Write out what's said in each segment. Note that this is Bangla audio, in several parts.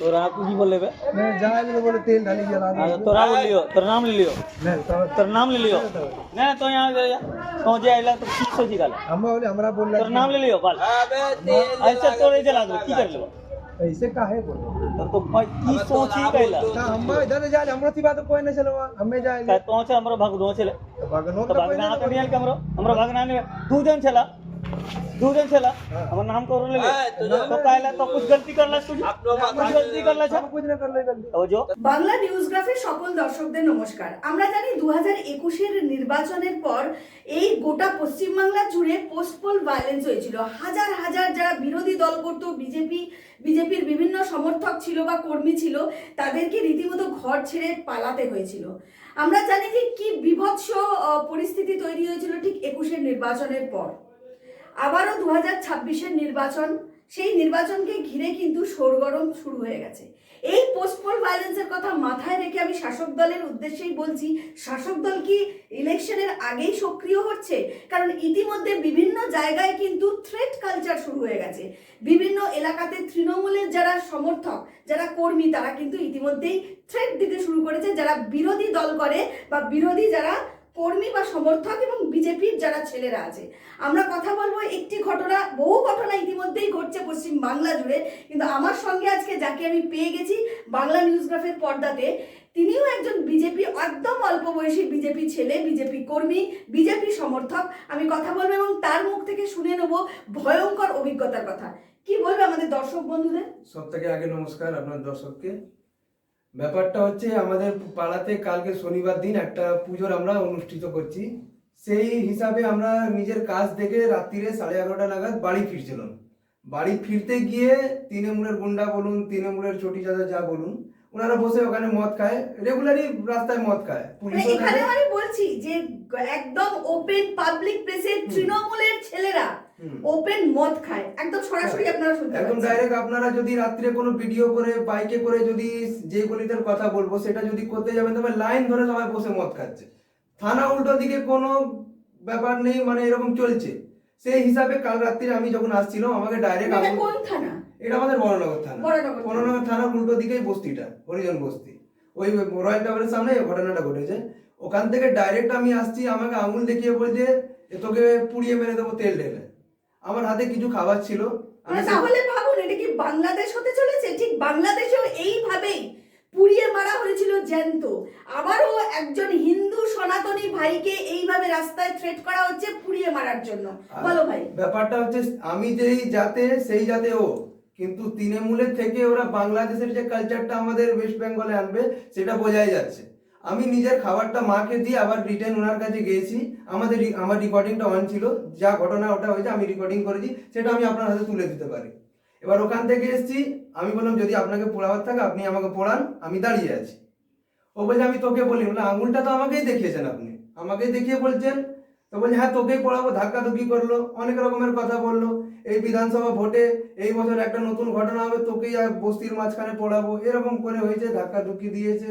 तोरा तू की बोले बे मैं जाए तो बोले तेल डाली जला दो हाँ, तोरा बोल लियो तेरा नाम ले लियो। नहीं तो नाम ले लियो। नहीं तो यहाँ जा तो जे आइला तो की सोची गाल हम बोले हमरा बोल तेरा नाम ले लियो बाल। ऐसे तोरे जला दो की कर लेबो? ऐसे काहे बोले? तो तो भाई की सोची कैला। ना हम इधर जाए हमरा सी बात कोई नहीं चलवा हमें जाए तो छे हमरो भागनो छले तो भगनो तो तो भागना तो नहीं हमरो हमरो भागना नहीं दू जन छला दू जन छला हमर नाम करो ले ले तो काइला तो कुछ गलती करला तुझ कुछ गलती करला छ हम कुछ नहीं कर ले जल्दी तो जो বাংলা নিউজগ্রাফের সকল দর্শকদের নমস্কার আমরা জানি দু হাজার একুশের নির্বাচনের পর এই গোটা পশ্চিমবাংলা জুড়ে পোস্টপোল ভায়োলেন্স হয়েছিল হাজার হাজার যারা বিরোধী দল করতো বিজেপি বিজেপির বিভিন্ন সমর্থক ছিল বা কর্মী ছিল তাদেরকে রীতিমতো ঘর ছেড়ে পালাতে হয়েছিল আমরা জানি যে কি বিভৎস আহ, পরিস্থিতি তৈরি হয়েছিল ঠিক একুশের নির্বাচনের পর আবারও দু হাজার ছাব্বিশের নির্বাচন। সেই নির্বাচনকে ঘিরে কিন্তু সরগরম শুরু হয়ে গেছে। এই পোস্টপোল ভায়োলেন্সের কথা মাথায় রেখে আমি শাসক দলের উদ্দেশ্যেই বলছি, শাসক দল কি ইলেকশনের আগেই সক্রিয় হচ্ছে? কারণ ইতিমধ্যে বিভিন্ন জায়গায় কিন্তু থ্রেট কালচার শুরু হয়ে গেছে। বিভিন্ন এলাকাতে তৃণমূলের যারা সমর্থক, যারা কর্মী, তারা কিন্তু ইতিমধ্যেই থ্রেট দিতে শুরু করেছে। যারা বিরোধী দল করে বা বিরোধী যারা কর্মী বা সমর্থক এবং বিজেপির যারা ছেলেরা আছে। আমরা কথা বলব একটি ঘটনা, বহু ঘটনা ইতিমধ্যেই ঘটছে পশ্চিম বাংলা জুড়ে। কিন্তু আমার সঙ্গে আজকে যাকে আমি পেয়ে গেছি বাংলা নিউজগ্রাফের পর্দাতে, তিনিও একজন বিজেপি, একদম অল্প বয়সী বিজেপি ছেলে, বিজেপি কর্মী, বিজেপি সমর্থক। আমি কথা বলব এবং তার মুখ থেকে শুনে নেব ভয়ঙ্কর অভিজ্ঞতার কথা। কি বলবে আমাদের দর্শক বন্ধুদের? সব থেকে আগে নমস্কার আপনার দর্শককে। ব্যাপারটা হচ্ছে আমাদের পাড়াতে কালকে শনিবার দিন একটা পুজোর আমরা অনুষ্ঠিত করছি। সেই হিসাবে আমরা নিজের কাজ দেখে রাত্রিরে সাড়ে এগারোটা নাগাদ বাড়ি ফিরছিলাম। বাড়ি ফিরতে গিয়ে তৃণমূলের গুন্ডা বলুন, তৃণমূলের চটি চাঁদা যা বলুন ওনারা বসে ওখানে মদ খায় রেগুলারই রাস্তায় মদ খায়। মানে এখানে আমি বলছি যে একদম ওপেন পাবলিক প্লেসে তৃণমূলের ছেলেরা ওপেন মদ খায়। একদম সরাসরি আপনারা শুনতে একদম ডাইরেক্ট আপনারা যদি রাত্রে কোনো ভিডিও করে বাইকে করে যদি যে গলিটার কথা বলব সেটা যদি করতে যাবেন তবে লাইন ধরে সবাই বসে মদ খাচ্ছে। থানা উল্টো দিকে কোনো ব্যাপার নেই মানে এরকম চলছে। সেই হিসাবে কাল রাত্রে আমি যখন আসছিলাম আমাকে ডাইরেক্ট কোন থানা? এটা আমাদের বড়নগর থানা। বড়নগর থানা। বড়নগর থানার উল্টো দিকেই বস্তিটা হরিজন বস্তি। ওই রয়্যাল টাওয়ারের সামনে ঘটনাটা ঘটেছে। ওখান থেকে ডাইরেক্ট আমি আসছি আমাকে আঙুল দেখিয়ে বলছে "এ তোকে পুড়িয়ে মেরে দেবো তেল ঢেলে। আমার হাতে কিছু খাবার ছিল। মানে তাহলে ভাবুন এটা কি বাংলাদেশ হতে চলেছে? ঠিক বাংলাদেশেও এইভাবেই পুড়িয়ে মারা হয়েছিল জ্যান্ত। আবারও একজন হিন্দু সনাতনী ভাইকে এইভাবে রাস্তায় থ্রেট করা হচ্ছে পুড়িয়ে মারার জন্য। বলো ভাই। ব্যাপারটা হচ্ছে আমি যেই জাতে সেই জাতে ও। কিন্তু তৃণমূলের থেকে ওরা বাংলাদেশের যে কালচারটা আমাদের ওয়েস্ট বেঙ্গলে আনবে সেটা বোঝাই যাচ্ছে। আমি নিজের খাবারটা মাকে দিয়ে আবার রিটার্ন ওনার কাছে গিয়েছি। আমাদের আমার রেকর্ডিংটা অন ছিল। যা ঘটনা ওটা হয়েছে আমি রেকর্ডিং করেছি সেটা আমি আপনার হাতে তুলে দিতে পারি। এবার ওখান থেকে এসেছি, আমি বললাম, যদি আপনাকে পড়াবার থাকে, আপনি আমাকে পড়ান, আমি দাঁড়িয়ে আছি। ও বলছে, আমি তোকে বলি। বলে আঙুলটা তো আমাকেই দেখিয়েছেন আপনি। আমাকেই দেখিয়ে বলছেন। তো বলছে হ্যাঁ তোকেই পড়াবো। ধাক্কা ধুকি করল, অনেক রকমের কথা বলল। এই বিধানসভা ভোটে এই বছর একটা নতুন ঘটনা হবে, তোকেই বস্তির মাঝখানে পড়াবো। এরকম করে হয়েছে, ধাক্কা ধুকি দিয়েছে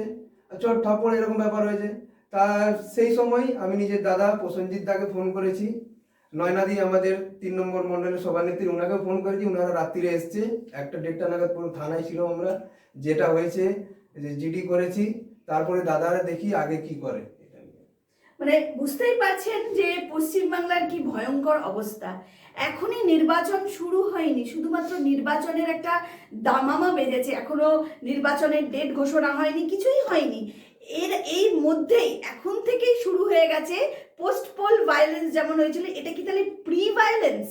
চট থাপড় এরকম ব্যাপার হয়েছে। তার সেই সময় আমি নিজের দাদা প্রসেনজিৎ দাকে ফোন করেছি। নয়নাদি আমাদের তিন নম্বর মন্ডলের সভানেত্রী ওনাকে ফোন করেছি ওনারা রাত্রিরে এসছে। একটা দেড়টা নাগাদ পুরো থানায় ছিল আমরা, যেটা হয়েছে, যে জিডি করেছি, তারপরে দাদারা দেখি আগে কি করে। মানে বুঝতেই পারছেন যে পশ্চিমবাংলার কি ভয়ঙ্কর অবস্থা। এখনই নির্বাচন শুরু হয়নি, শুধুমাত্র নির্বাচনের একটা দামামা বেজেছে। এখনও নির্বাচনের ডেট ঘোষণা হয়নি, কিছুই হয়নি। এর এই মধ্যেই এখন থেকেই শুরু হয়ে গেছে পোস্ট পোল ভায়োলেন্স যেমন হয়েছিল, এটা কি তাহলে প্রি ভায়োলেন্স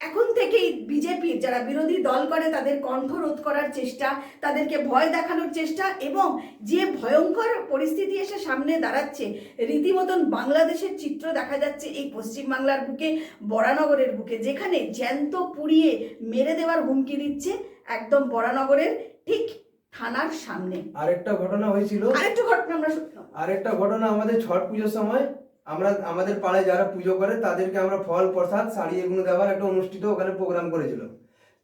এখন থেকেই বিজেপির যারা বিরোধী দল করে তাদের কণ্ঠ রোধ করার চেষ্টা, তাদেরকে ভয় দেখানোর চেষ্টা এবং যে ভয়ঙ্কর পরিস্থিতি এসে সামনে দাঁড়াচ্ছে, রীতিমতন বাংলাদেশের চিত্র দেখা যাচ্ছে এই পশ্চিমবাংলার বুকে বরানগরের বুকে, যেখানে জ্যান্ত পুড়িয়ে মেরে দেওয়ার হুমকি দিচ্ছে একদম বরানগরের ঠিক থানার সামনে। আরেকটা ঘটনা হয়েছিল। আরেকটু ঘটনা আমরা শুনলাম আরেকটা ঘটনা আমাদের ছট পুজোর সময় আমরা আমাদের পাড়ায় যারা পুজো করে তাদেরকে আমরা ফল প্রসাদ শাড়ি এগুলো দেওয়ার একটা অনুষ্ঠিত ওখানে প্রোগ্রাম করেছিল।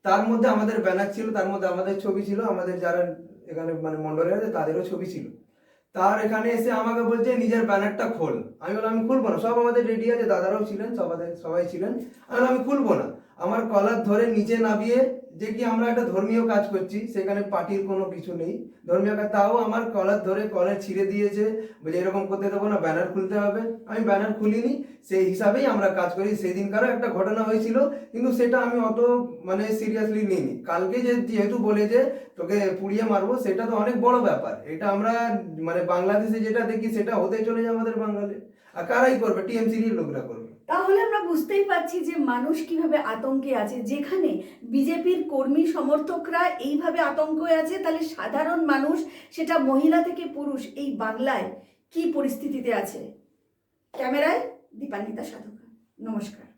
তার মধ্যে আমাদের ব্যানার ছিল তার মধ্যে আমাদের ছবি ছিল আমাদের যারা এখানে মানে মন্ডলের আছে তাদেরও ছবি ছিল। তার এখানে এসে আমাকে বলছে নিজের ব্যানারটা খোল। আমি বললাম আমি খুলবো না। সব আমাদের রেডি আছে দাদারাও ছিলেন সবাই সবাই ছিলেন। আমি বললাম আমি খুলবো না। আমার কলার ধরে নিচে নামিয়ে যে কি আমরা একটা ধর্মীয় কাজ করছি, সেখানে পার্টির কোনো কিছু নেই। ধর্মীয় কাজ, তাও আমার কলার ধরে কলার ছিঁড়ে দিয়েছে। বলে এরকম করতে দেবো না, ব্যানার খুলতে হবে। আমি ব্যানার খুলিনি, সেই হিসাবেই আমরা কাজ করি। সেদিনকারও একটা ঘটনা হয়েছিল, কিন্তু সেটা আমি অত মানে সিরিয়াসলি নিইনি। কালকে যে যেহেতু বলে যে তোকে পুড়িয়ে মারবো, সেটা তো অনেক বড় ব্যাপার। এটা আমরা মানে বাংলাদেশে যেটা দেখি, সেটা হতে চলে যায় আমাদের বাঙালি আর কারাই করবে? টিএমসির লোকরা করবে। তাহলে আমরা বুঝতেই পারছি যে মানুষ কীভাবে আতঙ্কে আছে। যেখানে বিজেপির কর্মী সমর্থকরা এইভাবে আতঙ্কে আছে, তাহলে সাধারণ মানুষ সেটা মহিলা থেকে পুরুষ এই বাংলায় কি পরিস্থিতিতে আছে? ক্যামেরায় দীপান্বিতা সাধকা। নমস্কার।